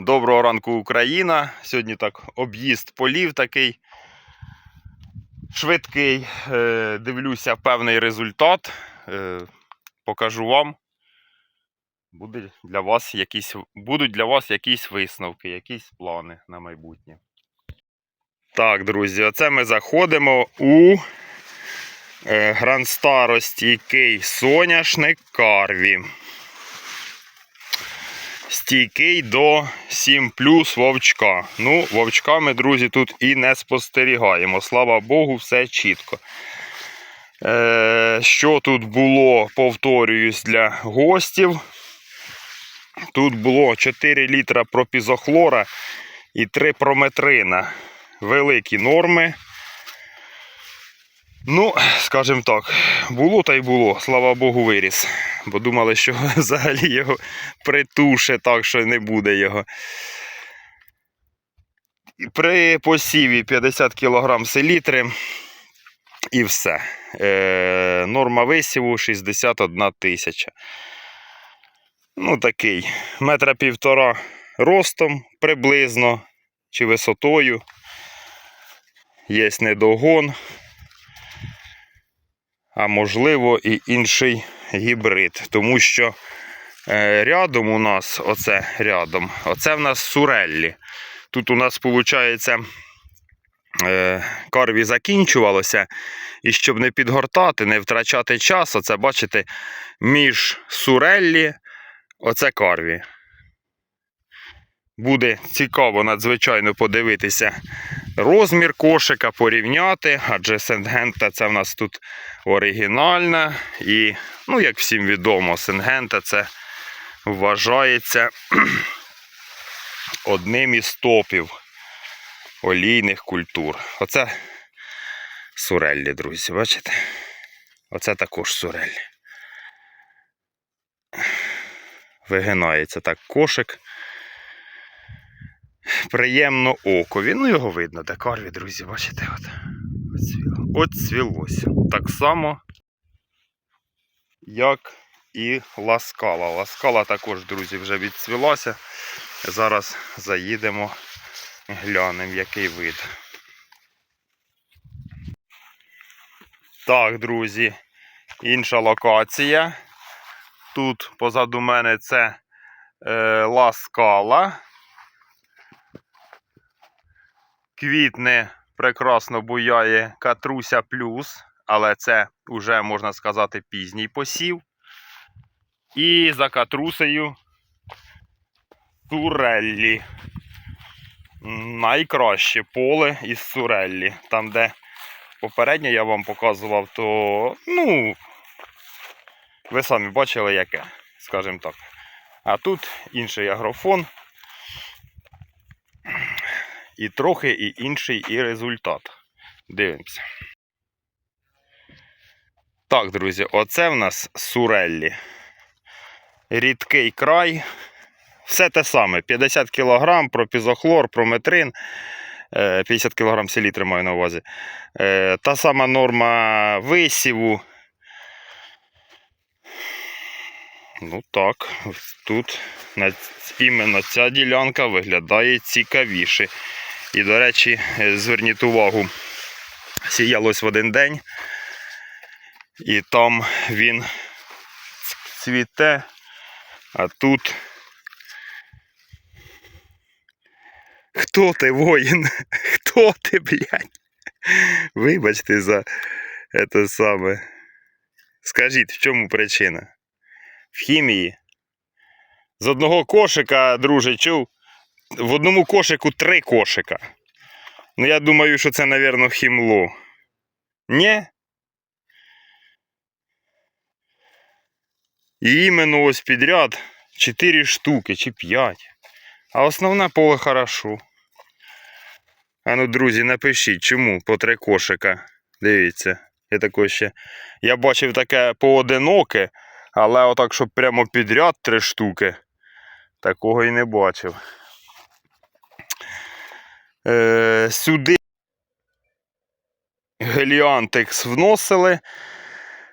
Доброго ранку, Україна. Сьогодні так об'їзд полів такий швидкий. Е, Дивлюся певний результат. Е, Покажу вам. Буде для вас якісь, будуть для вас якісь висновки, якісь плани на майбутнє. Так, друзі, оце ми заходимо у е, Гранд стійкий соняшник Карві. Стійкий до 7 плюс вовчка. Ну, вовчка ми, друзі, тут і не спостерігаємо. Слава Богу, все чітко. Е, що тут було, повторююсь, для гостів. Тут було 4 літра пропізохлора і 3 прометрина. Великі норми. Ну, скажімо так, було та й було, слава Богу, виріс. Бо думали, що взагалі його притуше так, що не буде його. При посіві 50 кг селітри і все. Е, норма висіву 61 тисяча. Ну, такий, метра півтора ростом приблизно чи висотою. Є недогон а можливо і інший гібрид. Тому що е, рядом у нас, оце рядом, оце в нас суреллі. Тут у нас, виходить, е, карві закінчувалося. І щоб не підгортати, не втрачати час, оце бачите, між суреллі, оце карві. Буде цікаво надзвичайно подивитися розмір кошика, порівняти, адже Сенгента це в нас тут оригінальна. І, ну, як всім відомо, Сенгента це вважається одним із топів олійних культур. Оце суреллі, друзі, бачите? Оце також суреллі. Вигинається так кошик приємно окові. Ну, його видно, де карві, друзі, бачите, от. От цвілося. Так само, як і ласкала. Ласкала також, друзі, вже відцвілася. Зараз заїдемо, глянемо, який вид. Так, друзі, інша локація. Тут позаду мене це е, ласкала. Квітне прекрасно буяє катруся плюс, але це вже, можна сказати, пізній посів. І за катрусею Суреллі. Найкраще поле із Суреллі. Там, де попереднє я вам показував, то, ну, ви самі бачили, яке, скажімо так. А тут інший агрофон і трохи і інший і результат. Дивимося. Так, друзі, оце в нас суреллі. Рідкий край. Все те саме: 50 кг, пропізохлор, прометрин. 50 кг селітри маю на увазі. Е, та сама норма висіву. Ну так, тут іменно ця ділянка виглядає цікавіше. І, до речі, е, зверніть увагу, сіялось в один день, і там він цвіте, а тут. Хто ти воїн? Хто ти, блядь? Вибачте за це саме. Скажіть, в чому причина? В хімії. З одного кошика, друже, чув, в одному кошику три кошика. Ну, я думаю, що це, мабуть, хімло. Ні? І іменно ось підряд 4 штуки чи 5. А основне поле хорошо. А ну, друзі, напишіть, чому по три кошика. Дивіться, я також ще. Я бачив таке поодиноке, але отак, щоб прямо підряд три штуки, такого і не бачив. Е, Сюди геліантекс вносили,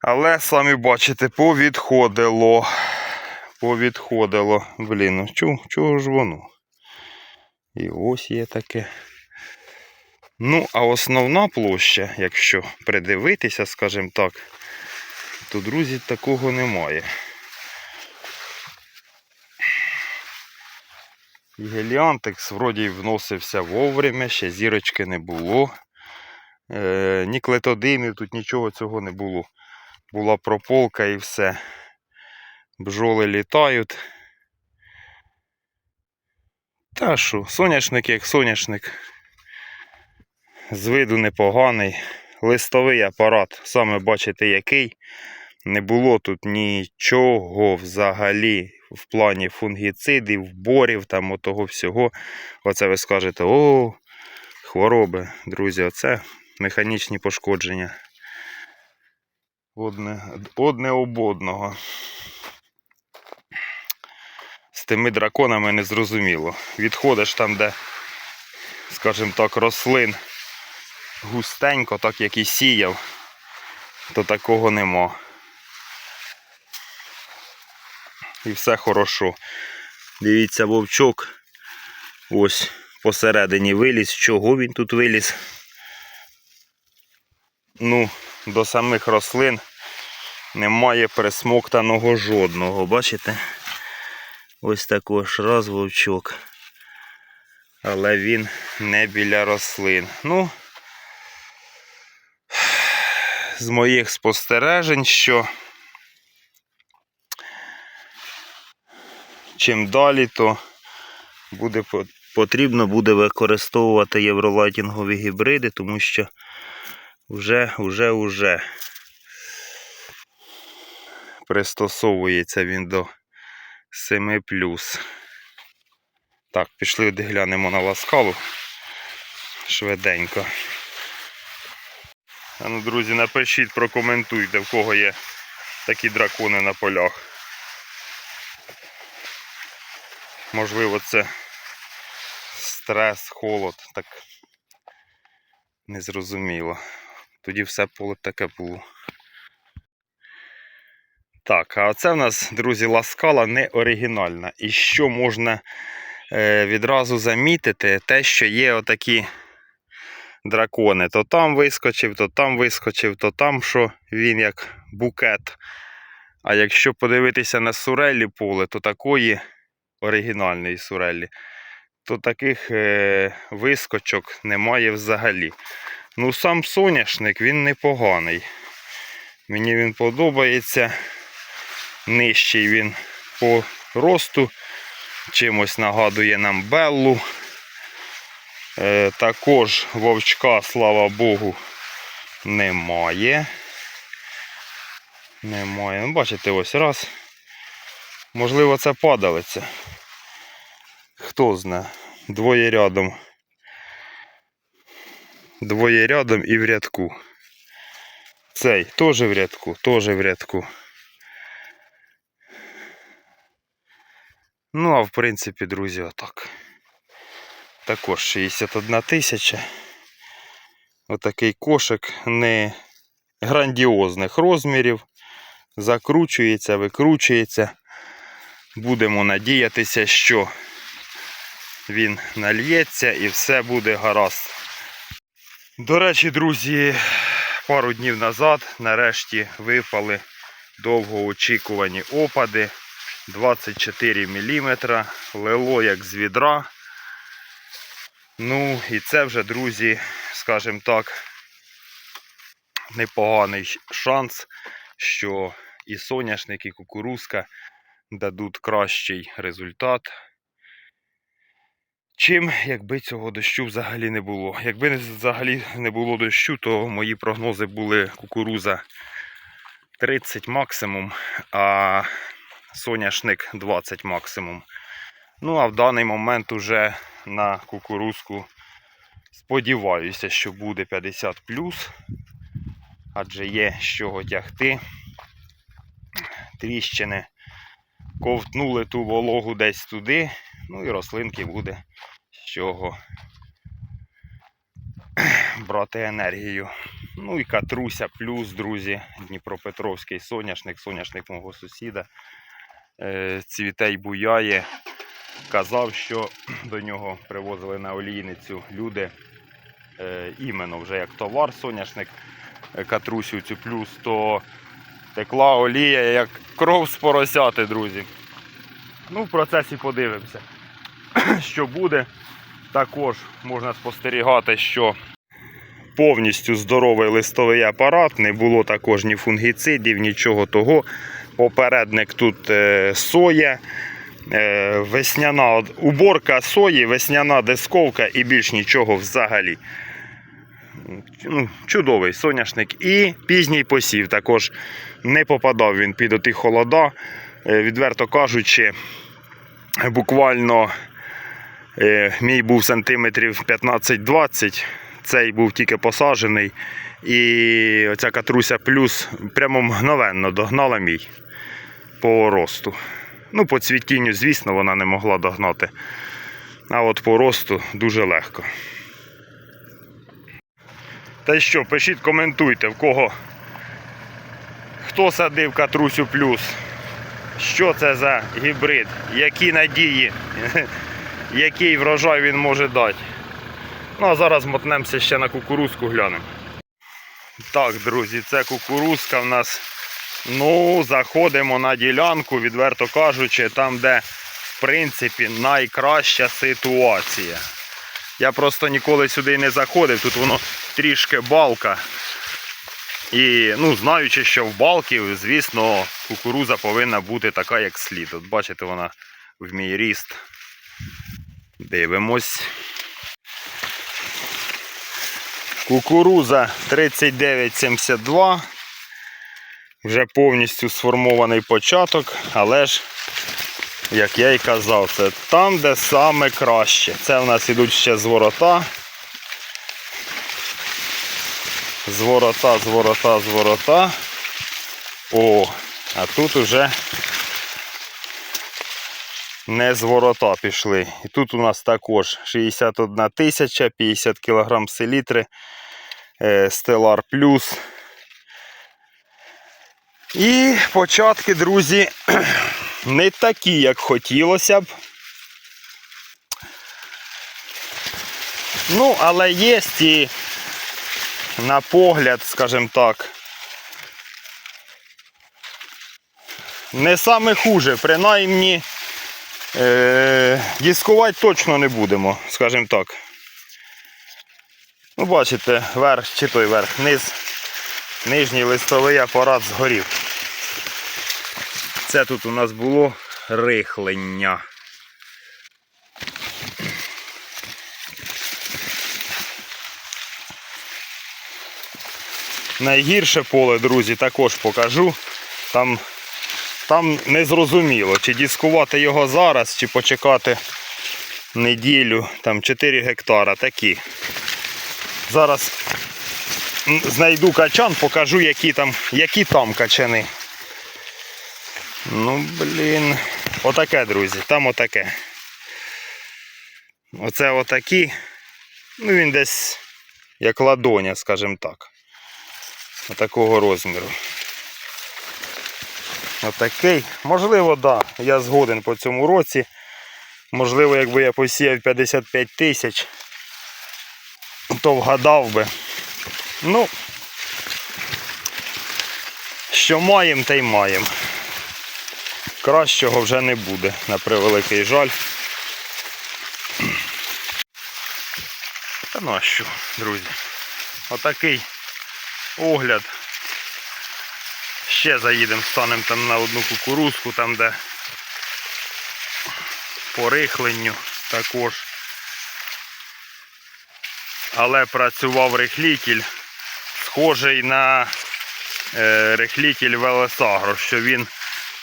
але самі бачите, повідходило. Повідходило. Блін, ну чого, ж воно? І ось є таке. Ну, а основна площа, якщо придивитися, скажімо так, то, друзі, такого немає. І Геліантекс вроді вносився вовремя, ще зірочки не було. Е, ні клетодимів, тут нічого цього не було. Була прополка і все. Бджоли літають. Та що, соняшник як соняшник. З виду непоганий. Листовий апарат, саме бачите який. Не було тут нічого взагалі в плані фунгіцидів, борів, там отого всього. Оце ви скажете, о, хвороби, друзі, оце механічні пошкодження. Одне, одне об одного. З тими драконами не зрозуміло. Відходиш там, де, скажімо так, рослин густенько, так як і сіяв, то такого нема. І все хорошо. Дивіться, вовчок ось посередині виліз. Чого він тут виліз? Ну, до самих рослин немає присмоктаного жодного. Бачите? Ось також раз вовчок. Але він не біля рослин. Ну, з моїх спостережень, що чим далі, то буде потрібно буде використовувати євролайтінгові гібриди, тому що вже, вже, вже пристосовується він до 7 Так, пішли глянемо на ласкалу швиденько. А ну, друзі, напишіть, прокоментуйте, в кого є такі дракони на полях. Можливо, це стрес, холод, так незрозуміло. Тоді все поле таке було. Так, а це в нас, друзі, ласкала не оригінальна. І що можна е, відразу замітити, те, що є отакі дракони. То там вискочив, то там вискочив, то там що він як букет. А якщо подивитися на сурелі поле, то такої оригінальної сурелі, то таких е, вискочок немає взагалі. Ну, сам соняшник він непоганий. Мені він подобається. Нижчий він по росту. Чимось нагадує нам Беллу. Е, також вовчка, слава Богу, немає. Немає. Ну, бачите, ось раз. Можливо, це падалиця. Хто знає. Двоє рядом. Двоє рядом і в рядку. Цей теж в рядку, теж в рядку. Ну, а в принципі, друзі, отак. Також 61 тисяча. Отакий кошик не грандіозних розмірів. Закручується, викручується. Будемо надіятися, що він нальється і все буде гаразд. До речі, друзі, пару днів назад нарешті випали довгоочікувані опади. 24 мм, лило як з відра. Ну, і це вже, друзі, скажімо так, непоганий шанс, що і соняшник, і кукурузка дадуть кращий результат. Чим, якби цього дощу взагалі не було. Якби взагалі не було дощу, то мої прогнози були кукуруза 30 максимум, а соняшник 20 максимум. Ну, а в даний момент уже на кукурузку сподіваюся, що буде 50 адже є з чого тягти. Тріщини ковтнули ту вологу десь туди, ну і рослинки буде з чого брати енергію. Ну і катруся плюс, друзі, Дніпропетровський соняшник, соняшник мого сусіда. Е, Цвіте й буяє. казав, що до нього привозили на олійницю люди е, іменно вже як товар соняшник е, катрусю цю плюс, то текла олія як кров з поросяти, друзі. Ну, в процесі подивимося, що буде. Також можна спостерігати, що повністю здоровий листовий апарат, не було також ні фунгіцидів, нічого того. Попередник тут е, соя, е, весняна уборка сої, весняна дисковка і більш нічого взагалі. Ну, чудовий соняшник. І пізній посів також не попадав він під оті холода. Е, Відверто кажучи, буквально е, мій був сантиметрів 15-20, цей був тільки посаджений. І оця катруся плюс прямо мгновенно догнала мій по росту. Ну, по цвітінню, звісно, вона не могла догнати. А от по росту дуже легко. Та що, пишіть, коментуйте, в кого хто садив катрусю плюс. Що це за гібрид? Які надії, який врожай він може дати. Ну а зараз мотнемося ще на кукурузку глянемо. Так, друзі, це кукурузка в нас. Ну, заходимо на ділянку, відверто кажучи, там, де в принципі найкраща ситуація. Я просто ніколи сюди не заходив, тут воно трішки балка. І ну, знаючи, що в балки, звісно, кукуруза повинна бути така, як слід. От бачите, вона в мій ріст. Дивимось. Кукуруза 3972. Вже повністю сформований початок, але ж, як я й казав, це там, де саме краще. Це в нас ідуть ще зворота. Зворота, зворота, зворота. О, а тут уже не зворота пішли. І тут у нас також 61 тисяча, 50 кг селітри, е, Stellar Plus. І початки, друзі, не такі, як хотілося б. Ну, але є і на погляд, скажімо так. Не саме хуже, принаймні е- дискувати точно не будемо, скажімо так. Ну, бачите, верх чи той верх, низ, нижній листовий апарат згорів. Це тут у нас було рихлення. Найгірше поле, друзі, також покажу. Там, там незрозуміло, чи дискувати його зараз, чи почекати неділю, там 4 гектара такі. Зараз знайду качан, покажу, які там, які там качани. Ну, блін. Отаке, друзі, там отаке. Оце отакі. Ну, він десь як ладоня, скажімо так. Отакого розміру. Отакий. Можливо, так. Да, я згоден по цьому році. Можливо, якби я посіяв 55 тисяч, то вгадав би. Ну, що маємо, те й маємо. Кращого вже не буде, на превеликий жаль. Та ну а що, друзі? Отакий огляд. Ще заїдемо, станемо там на одну кукурузку, там де по рихленню також. Але працював рихлітель, схожий на е, рихлітель Велесагро, що він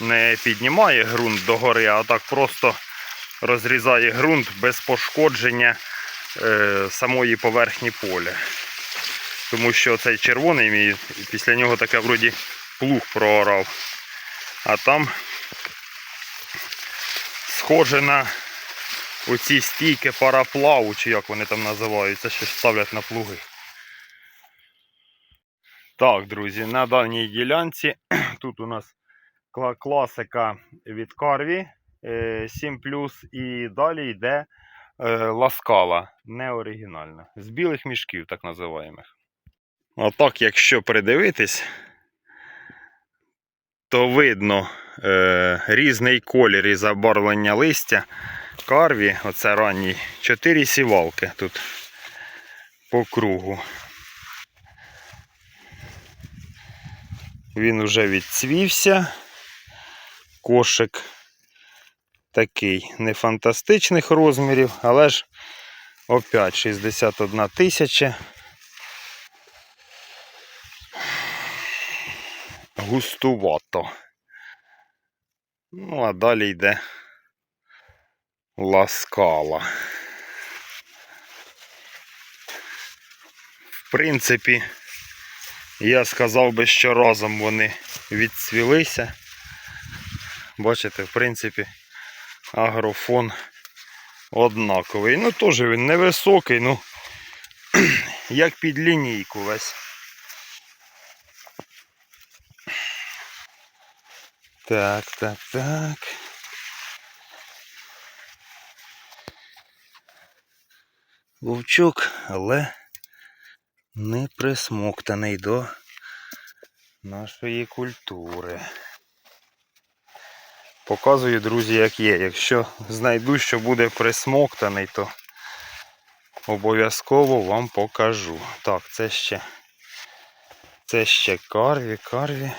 не піднімає ґрунт догори, а так просто розрізає ґрунт без пошкодження е, самої поверхні поля. Тому що цей червоний мій, після нього таке вроді плуг проорав. А там схоже на оці стійки параплаву, чи як вони там називаються, що ставлять на плуги. Так, друзі, на даній ділянці тут у нас класика від Карві е, 7 і далі йде е, ласкала, не оригінальна. З білих мішків, так називаємо. А так, якщо придивитись, то видно е, різний колір і забарвлення листя. Карві, оце ранній, 4 сівалки тут по кругу. Він уже відцвівся. Кошик такий не фантастичних розмірів, але ж опять 61 тисяча. Густувато. Ну, а далі йде ласкала. В принципі, я сказав би, що разом вони відцвілися. Бачите, в принципі, агрофон однаковий. Ну, теж він невисокий, ну, як під лінійку весь. Так, так, так. Вовчок, але не присмоктаний до нашої культури. Показую, друзі, як є. Якщо знайду, що буде присмоктаний, то обов'язково вам покажу. Так, це ще. Це ще карві, карві.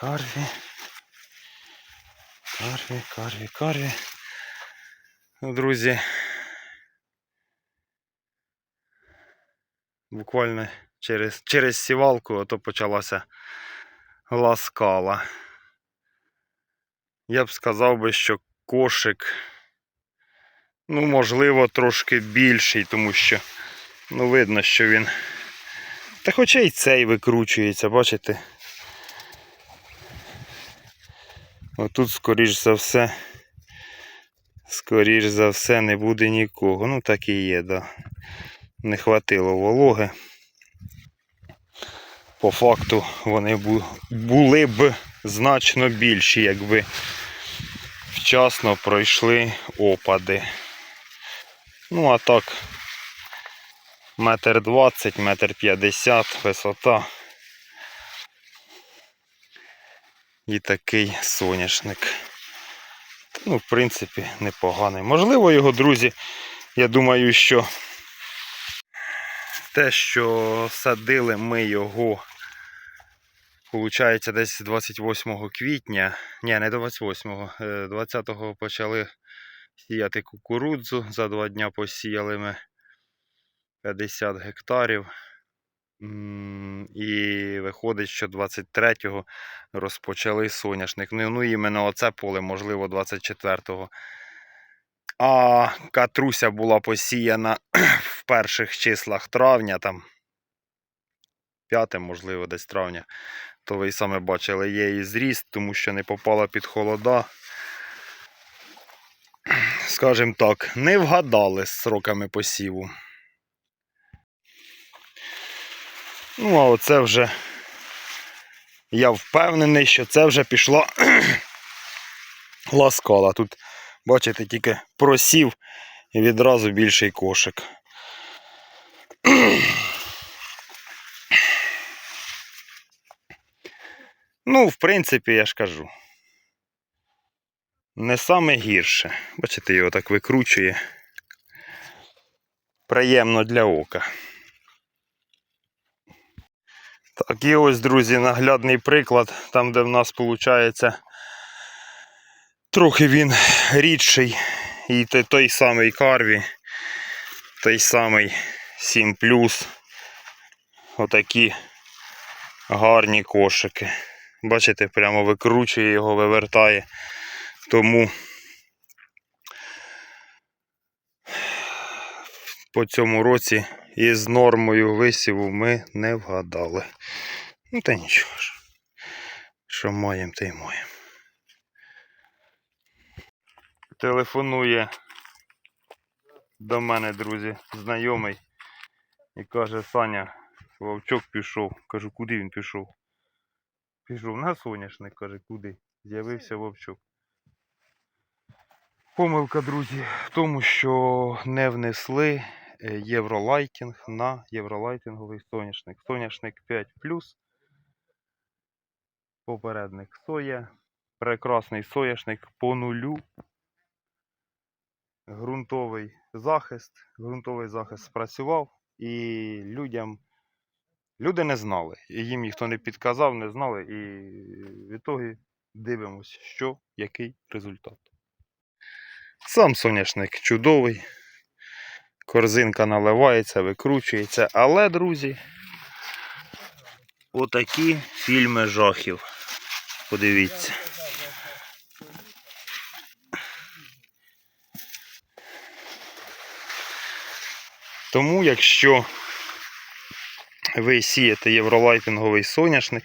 Карві. Карві, карві, карві. Ну, друзі. Буквально через, через сівалку ото почалася ласкала. Я б сказав би, що кошик, ну, можливо, трошки більший, тому що, ну, видно, що він. Та хоча й цей викручується, бачите? Отут, скоріш за все, скоріш за все, не буде нікого. Ну, так і є, да. Не хватило вологи. По факту вони були б значно більші, якби вчасно пройшли опади. Ну, а так, метр двадцять, метр п'ятдесят висота. І такий соняшник. Ну, в принципі, непоганий. Можливо, його друзі, я думаю, що те, що садили ми його, виходить, десь 28 квітня. Ні, не 28-го. е, 20-го почали сіяти кукурудзу. За два дня посіяли ми 50 гектарів. І виходить, що 23-го розпочали соняшник. Ну, ну іменно оце поле, можливо, 24-го. А катруся була посіяна в перших числах травня, там 5, можливо, десь травня. То ви й саме бачили, є і зріст, тому що не попала під холода. Скажімо так, не вгадали з сроками посіву. Ну, а оце вже я впевнений, що це вже пішла ласкала. Тут, бачите, тільки просів і відразу більший кошик. Ну, в принципі, я ж кажу. Не саме гірше. Бачите, його так викручує. Приємно для ока. Так, і ось, друзі, наглядний приклад, там, де в нас виходить, трохи він рідший. І той, самий карві, той самий 7 Отакі гарні кошики. Бачите, прямо викручує його, вивертає. Тому по цьому році із нормою висіву ми не вгадали. Ну та нічого ж. Що маємо, те й маємо. Телефонує до мене, друзі, знайомий і каже, Саня, Вовчок пішов. Кажу, куди він пішов? Пішов на соняшник, каже, куди? З'явився Вовчок. Помилка, друзі, в тому, що не внесли е, євролайтінг на євролайтинговий соняшник. Соняшник 5 попередник соя, прекрасний соняшник по нулю. Ґрунтовий захист. Ґрунтовий захист спрацював і людям. Люди не знали. І їм ніхто не підказав, не знали. І в ітогі дивимось, що, який результат. Сам соняшник чудовий. Корзинка наливається, викручується. Але, друзі, отакі фільми жахів. Подивіться. Тому, якщо ви сієте євролайтинговий соняшник,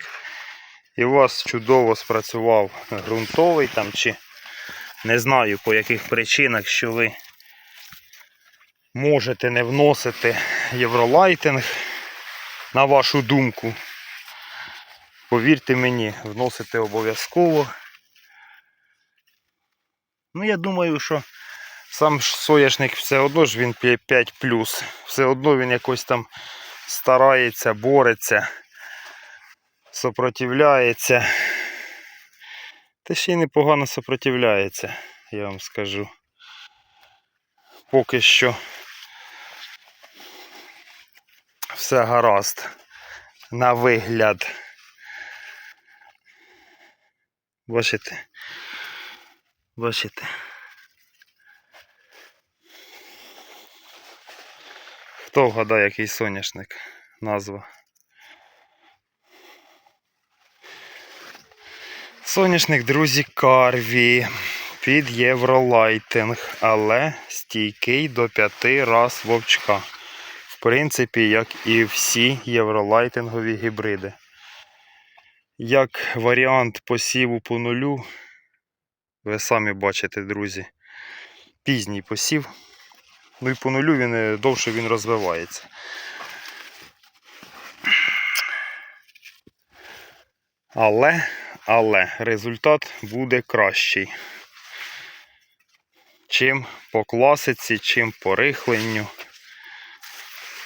і у вас чудово спрацював ґрунтовий там чи не знаю по яких причинах, що ви можете не вносити євролайтинг, на вашу думку, повірте мені, вносити обов'язково. Ну, я думаю, що сам соняшник все одно ж він 5 все одно він якось там старається, бореться, сопротивляється. Та ще й непогано сопротивляється, я вам скажу. Поки що все гаразд на вигляд. Бачите? Бачите? Хто вгадає, який соняшник? Назва. Соняшник, друзі, карві під євролайтинг, але стійкий до 5 раз вовчка. В принципі, як і всі євролайтингові гібриди. Як варіант посіву по нулю, ви самі бачите, друзі, пізній посів. Ну і по нулю він е, довше він розвивається. Але, але результат буде кращий. Чим по класиці, чим по рихленню.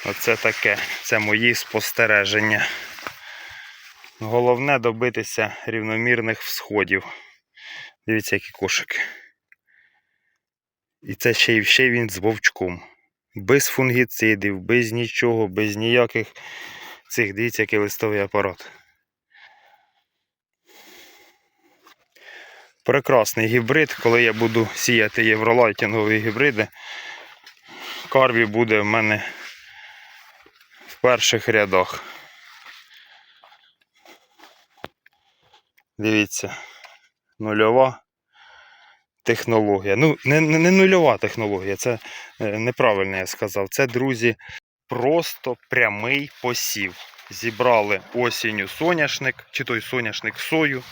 Оце таке, це мої спостереження. Головне добитися рівномірних всходів. Дивіться, які кошики. І це ще й ще він з вовчком. Без фунгіцидів, без нічого, без ніяких цих, дивіться, який листовий апарат. Прекрасний гібрид, коли я буду сіяти євролайтінгові гібриди. Карві буде в мене в перших рядах. Дивіться, нульова технологія. Ну, не, не, не нульова технологія, це е, неправильно я сказав. Це, друзі, просто прямий посів. Зібрали осінню соняшник, чи той соняшник сою.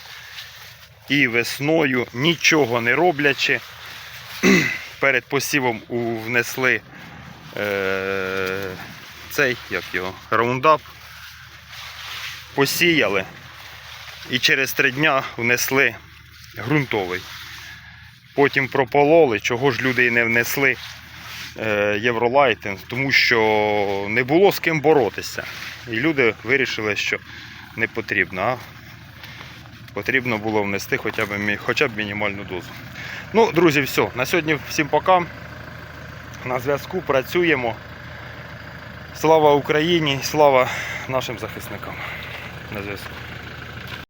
І весною, нічого не роблячи, перед посівом внесли е, цей, як його, раундап, посіяли і через три дня внесли ґрунтовий. Потім пропололи, чого ж люди і не внесли е, євролайтинг, тому що не було з ким боротися. І люди вирішили, що не потрібно. А потрібно було внести хоча б, хоча б мінімальну дозу. Ну, друзі, все. На сьогодні всім пока. На зв'язку працюємо. Слава Україні, слава нашим захисникам. На зв'язку.